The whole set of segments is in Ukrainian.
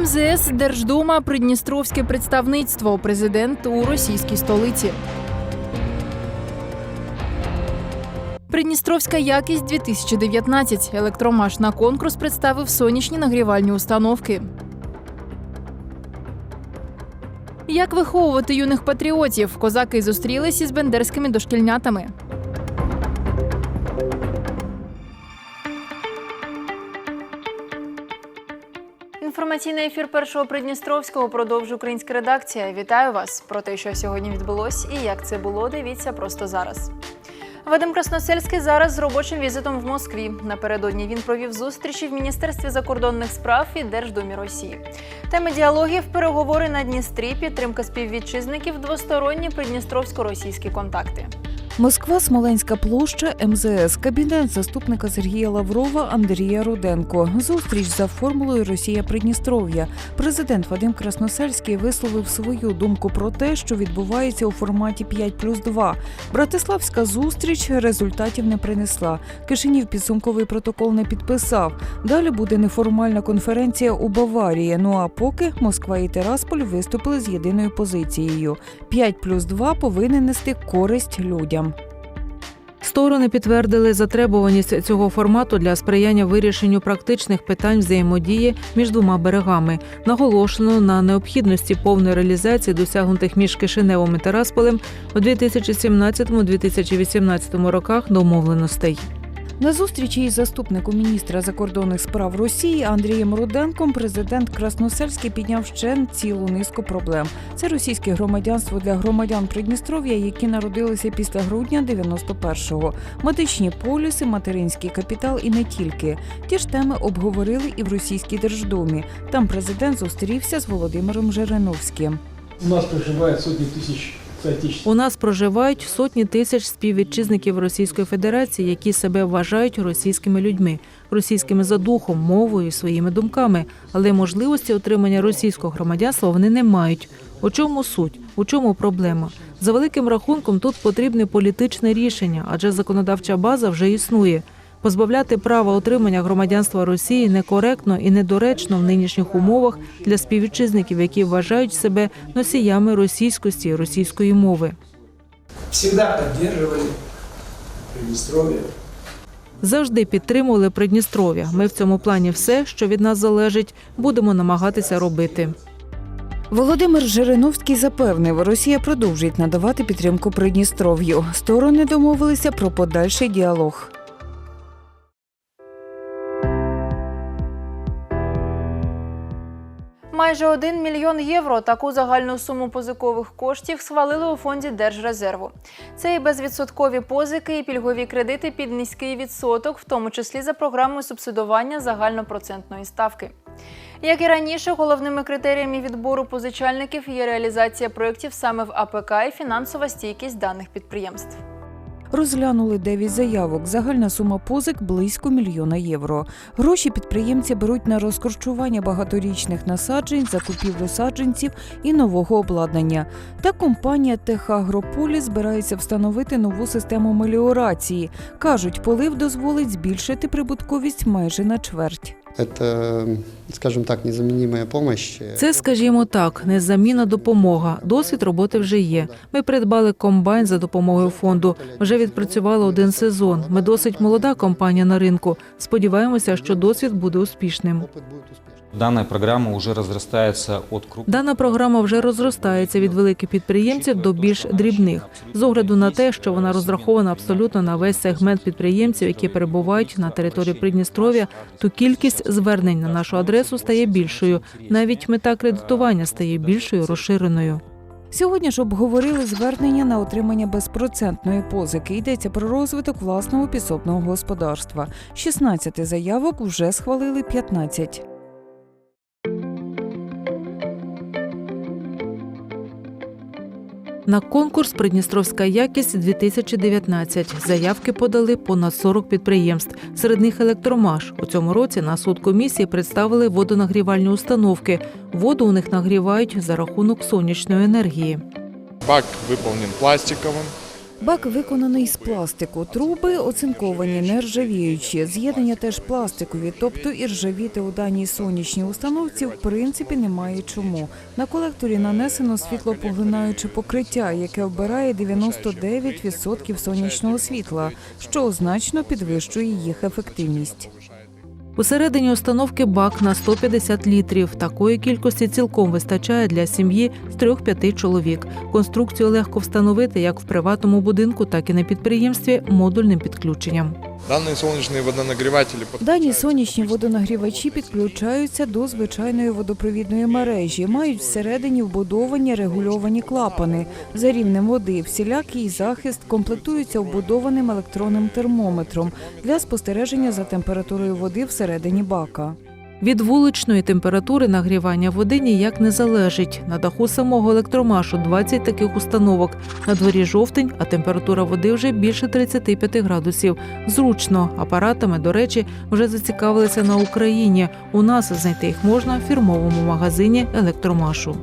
МЗС, Держдума, Придністровське представництво, президент у російській столиці. Придністровська якість 2019. Електромаш на конкурс представив сонячні нагрівальні установки. Як виховувати юних патріотів? Козаки зустрілись із бендерськими дошкільнятами. Інформаційний ефір першого Придністровського продовжує українська редакція. Вітаю вас про те, що сьогодні відбулось і як це було. Дивіться просто зараз. Вадим Красносельський зараз з робочим візитом в Москві. Напередодні він провів зустрічі в Міністерстві закордонних справ і Держдумі Росії. Теми діалогів, переговори на Дністрі, підтримка співвітчизників, двосторонні придністровсько-російські контакти. Москва, Смоленська площа, МЗС, кабінет заступника Сергія Лаврова Андрія Руденко. Зустріч за формулою Росія Придністров'я. Президент Вадим Красносельський висловив свою думку про те, що відбувається у форматі 5 плюс 2. Братиславська зустріч результатів не принесла. Кишинів підсумковий протокол не підписав. Далі буде неформальна конференція у Баварії. Ну а поки Москва і Терасполь виступили з єдиною позицією: 5 плюс 2 повинен нести користь людям. Сторони підтвердили затребуваність цього формату для сприяння вирішенню практичних питань взаємодії між двома берегами. Наголошено на необхідності повної реалізації досягнутих між Кишиневом і Тарасполем у 2017-2018 роках домовленостей. На зустрічі із заступником міністра закордонних справ Росії Андрієм Руденком президент Красносельський підняв ще цілу низку проблем. Це російське громадянство для громадян Придністров'я, які народилися після грудня 91-го, медичні полюси, материнський капітал і не тільки. Ті ж теми обговорили і в російській держдумі. Там президент зустрівся з Володимиром Жириновським. У нас сотни тысяч соотечественников. У нас проживають сотні тисяч співвітчизників Російської Федерації, які себе вважають російськими людьми, російськими за духом, мовою своїми думками, але можливості отримання російського громадянства вони не мають. У чому суть? У чому проблема? За великим рахунком тут потрібне політичне рішення, адже законодавча база вже існує. Позбавляти права отримання громадянства Росії некоректно і недоречно в нинішніх умовах для співвітчизників, які вважають себе носіями російськості і російської мови. Всегда поддерживали Приднестровье. Завжди підтримували Придністров'я. Ми в цьому плані все, що від нас залежить, будемо намагатися робити. Володимир Жириновський запевнив, Росія продовжить надавати підтримку Придністров'ю. Сторони домовилися про подальший діалог. Майже 1 мільйон євро таку загальну суму позикових коштів схвалили у фонді Держрезерву. Це і безвідсоткові позики, і пільгові кредити під низький відсоток, в тому числі за програмою субсидування загальнопроцентної ставки. Як і раніше, головними критеріями відбору позичальників є реалізація проєктів саме в АПК і фінансова стійкість даних підприємств. Розглянули 9 заявок. Загальна сума позик близько мільйона євро. Гроші підприємці беруть на розкорчування багаторічних насаджень, закупівлю саджанців і нового обладнання. Та компанія Техагрополі збирається встановити нову систему меліорації. кажуть, полив дозволить збільшити прибутковість майже на чверть. Это, скажем так, незаменимая помощь. Це, скажімо так, незамінна допомога. Досвід роботи вже є. Ми придбали комбайн за допомогою фонду. Вже відпрацювали один сезон. Ми досить молода компанія на ринку. Сподіваємося, що досвід буде успішним. Опыт будет успешным. Данная программа уже разрастается от крупных Дана програма вже розростається від великих підприємців до більш дрібних, з огляду на те, що вона розрахована абсолютно на весь сегмент підприємців, які перебувають на території Придністров'я, то кількість звернень на нашу адресу стає більшою. Навіть мета кредитування стає більшою, розширеною. Сьогодні ж обговорили звернення на отримання безпроцентної позики. Йдеться про розвиток власного підсобного господарства. 16 заявок вже схвалили 15. На конкурс Придністровська якість 2019 заявки подали понад 40 підприємств. Серед них електромаш. У цьому році на суд комісії представили водонагрівальні установки. Воду у них нагрівають за рахунок сонячної енергії. Бак виповнений пластиковым, Бак виконаний з пластику. Труби оцинковані, нержавіючі. З'єднання теж пластикові, тобто і ржавіти у даній сонячній установці в принципі немає чому. На колекторі нанесено світлопоглинаюче покриття, яке вбирає 99% сонячного світла, що значно підвищує їх ефективність. Усередині установки бак на 150 літрів. Такої кількості цілком вистачає для сім'ї з трьох-п'яти чоловік. Конструкцію легко встановити як в приватному будинку, так і на підприємстві модульним підключенням. Данные сонячні водонагреватели Дані сонячні водонагрівачі підключаються до звичайної водопровідної мережі, мають всередині вбудовані регульовані клапани за рівнем води. Всілякий захист комплектується вбудованим електронним термометром для спостереження за температурою води всередині бака. Від вуличної температури нагрівання води ніяк не залежить. На даху самого електромашу 20 таких установок. На дворі жовтень, а температура води вже більше 35 градусів. Зручно. Апаратами, до речі, вже зацікавилися на Україні. У нас знайти їх можна в фірмовому магазині електромашу.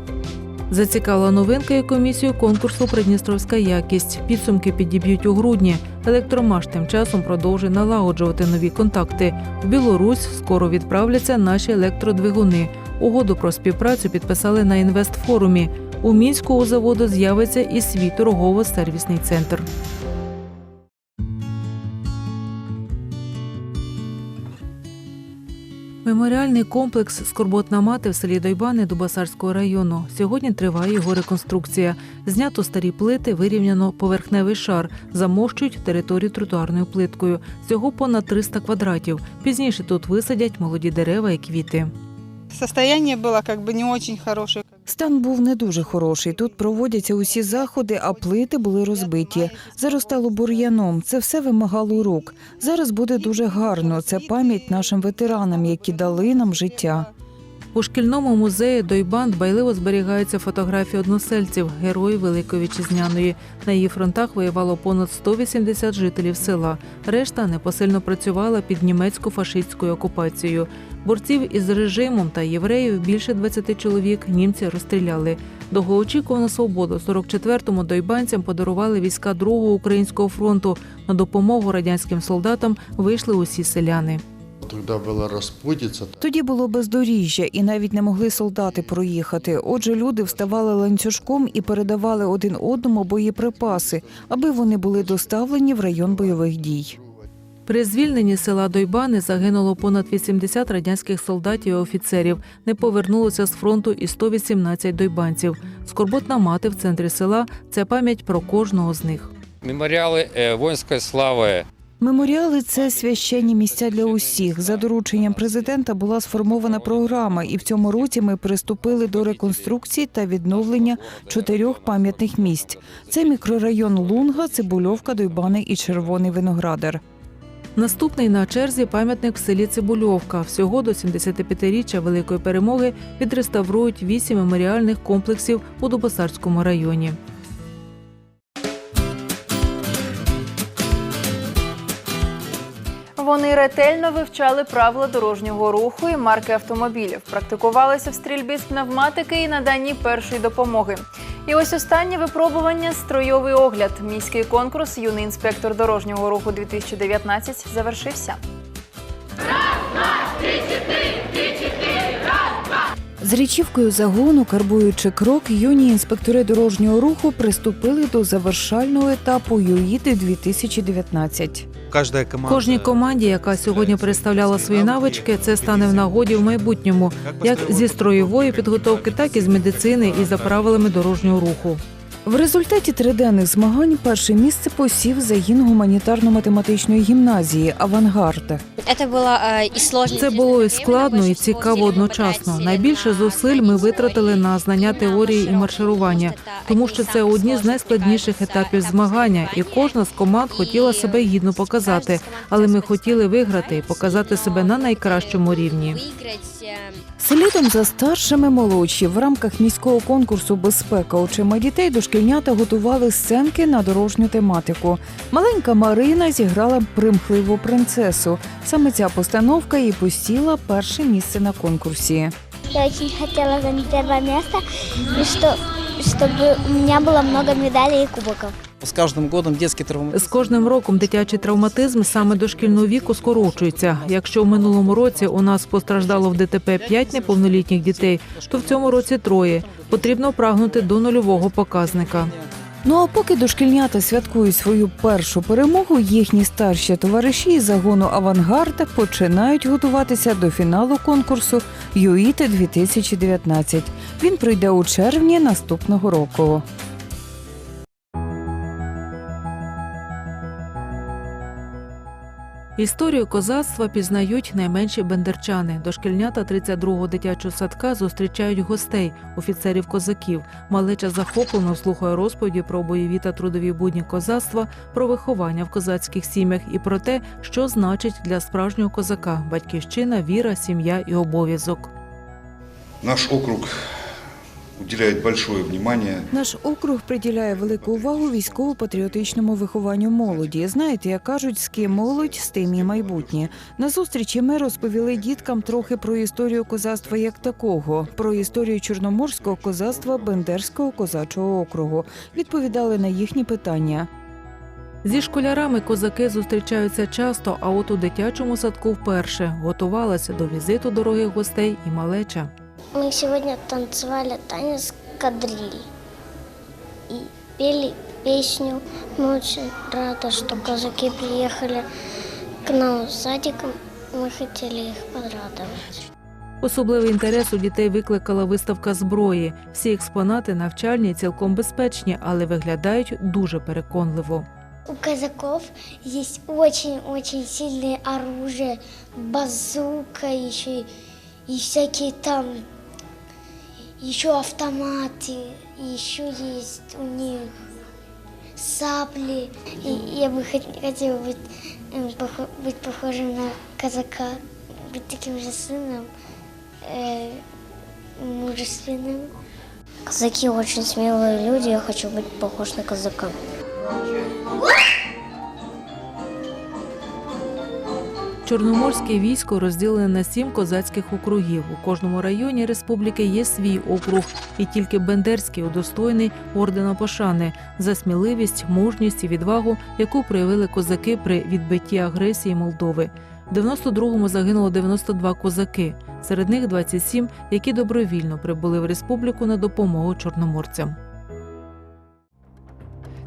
Зацікавила новинка і комісію конкурсу Придністровська якість. Підсумки підіб'ють у грудні. Електромаш тим часом продовжує налагоджувати нові контакти. В Білорусь скоро відправляться наші електродвигуни. Угоду про співпрацю підписали на інвестфорумі. У мінську заводу з'явиться і свій торгово-сервісний центр. Меморіальний комплекс Скорботна мати в селі Дойбани Дубасарського району. Сьогодні триває його реконструкція. Знято старі плити, вирівняно поверхневий шар, замощують територію тротуарною плиткою. Всього понад 300 квадратів. Пізніше тут висадять молоді дерева і квіти. Состояние было как бы не очень хорошее. Стан був не дуже хороший. Тут проводяться усі заходи, а плити були розбиті. Заростало бур'яном. Це все вимагало рук. Зараз буде дуже гарно. Це пам'ять нашим ветеранам, які дали нам життя. У шкільному музеї Дойбан дбайливо зберігаються фотографії односельців, героїв Великої Вітчизняної. На її фронтах воювало понад 180 жителів села. Решта непосильно працювала під німецько-фашистською окупацією. Борців із режимом та євреїв більше 20 чоловік німці розстріляли. Довгоочікувану свободу 44-му дойбанцям подарували війська Другого українського фронту. На допомогу радянським солдатам вийшли усі селяни. Тоді було бездоріжжя, і навіть не могли солдати проїхати. Отже, люди вставали ланцюжком і передавали один одному боєприпаси, аби вони були доставлені в район бойових дій. При звільненні села Дойбани загинуло понад 80 радянських солдатів і офіцерів. Не повернулося з фронту і 118 дойбанців. Скорботна мати в центрі села це пам'ять про кожного з них. Меморіали е, воїнської слави Меморіали це священні місця для усіх. За дорученням президента була сформована програма, і в цьому році ми приступили до реконструкції та відновлення чотирьох пам'ятних місць. Це мікрорайон Лунга, Цибульовка, Дойбани і Червоний Виноградар. Наступний на черзі пам'ятник в селі Цибульовка. Всього до 75-річчя Великої перемоги відреставрують вісім меморіальних комплексів у Дубосарському районі. Вони ретельно вивчали правила дорожнього руху і марки автомобілів, практикувалися в стрільбі з пневматики і наданні першої допомоги. І ось останнє випробування стройовий огляд. Міський конкурс Юний інспектор дорожнього руху 2019 завершився. З річівкою загону, карбуючи крок, юні інспектори дорожнього руху приступили до завершального етапу ЮІДи 2019. Каждая команда... Кожній команді, яка сьогодні представляла свої навички, це стане в нагоді в майбутньому, як зі строєвої підготовки, так і з медицини і за правилами дорожнього руху. В результаті триденних змагань перше місце посів загін гуманітарно-математичної гімназії Авангард. Это было э, и сложно. Це було і складно, і цікаво одночасно. Найбільше зусиль ми витратили на знання теорії і марширування, тому що це одні з найскладніших етапів змагання, і кожна з команд хотіла себе гідно показати. Але ми хотіли виграти і показати себе на найкращому рівні. Выиграть, э, Слідом за старшими молодші в рамках міського конкурсу Безпека очима дітей дошкільнята готували сценки на дорожню тематику. Маленька Марина зіграла примхливу принцесу. Саме ця постановка і посіла перше місце на конкурсі. Я очень хотела занять первое место, и что, чтобы у меня было много медалей и кубоков. С каждым годом детский травматизм. З кожним роком дитячий травматизм саме дошкільного віку скорочується. Якщо в минулому році у нас постраждало в ДТП 5 неповнолітніх дітей, то в цьому році троє. Потрібно прагнути до нульового показника. Ну а поки дошкільнята святкують свою першу перемогу, їхні старші товариші із загону Авангард починають готуватися до фіналу конкурсу ЮІТ 2019. Він пройде у червні наступного року. Історію козацтва пізнають найменші бендерчани. Дошкільнята 32-го дитячого садка зустрічають гостей, офіцерів козаків. Малеча захоплено слухає розповіді про бойові та трудові будні козацтва, про виховання в козацьких сім'ях і про те, що значить для справжнього козака батьківщина, віра, сім'я і обов'язок. Наш округ уделяет большое внимание Наш округ приділяє велику увагу військово-патріотичному вихованню молоді. Знаєте, як кажуть, з ким молодь, з тим і майбутнє. На зустрічі ми розповіли діткам трохи про історію козацтва як такого, про історію чорноморського козацтва Бендерського козачого округу. Відповідали на їхні питання. Зі школярами козаки зустрічаються часто, а от у дитячому садку вперше готувалася до візиту дорогих гостей і малеча. Мы сегодня танцевали танец кадриль и пели песню. Мы очень рады, что казаки приехали к нам в садиком. Мы хотели их порадовать. Особливий інтерес у дітей викликала виставка зброї. Всі експонати навчальні, і цілком безпечні, але виглядають дуже переконливо. У казаков есть очень-очень сильное оружие, базука еще и, и всякие там, еще автоматы, еще есть у них сабли. И я бы хот- хотела быть, э, похо- быть похожим на казака, быть таким же сыном, э, мужественным. Казаки очень смелые люди, я хочу быть похож на казака. Чорноморське військо розділене на сім козацьких округів. У кожному районі республіки є свій округ, і тільки Бендерський удостоєний ордена пошани за сміливість, мужність і відвагу, яку проявили козаки при відбитті агресії Молдови. В 92-му загинуло 92 козаки. Серед них 27, які добровільно прибули в республіку на допомогу чорноморцям.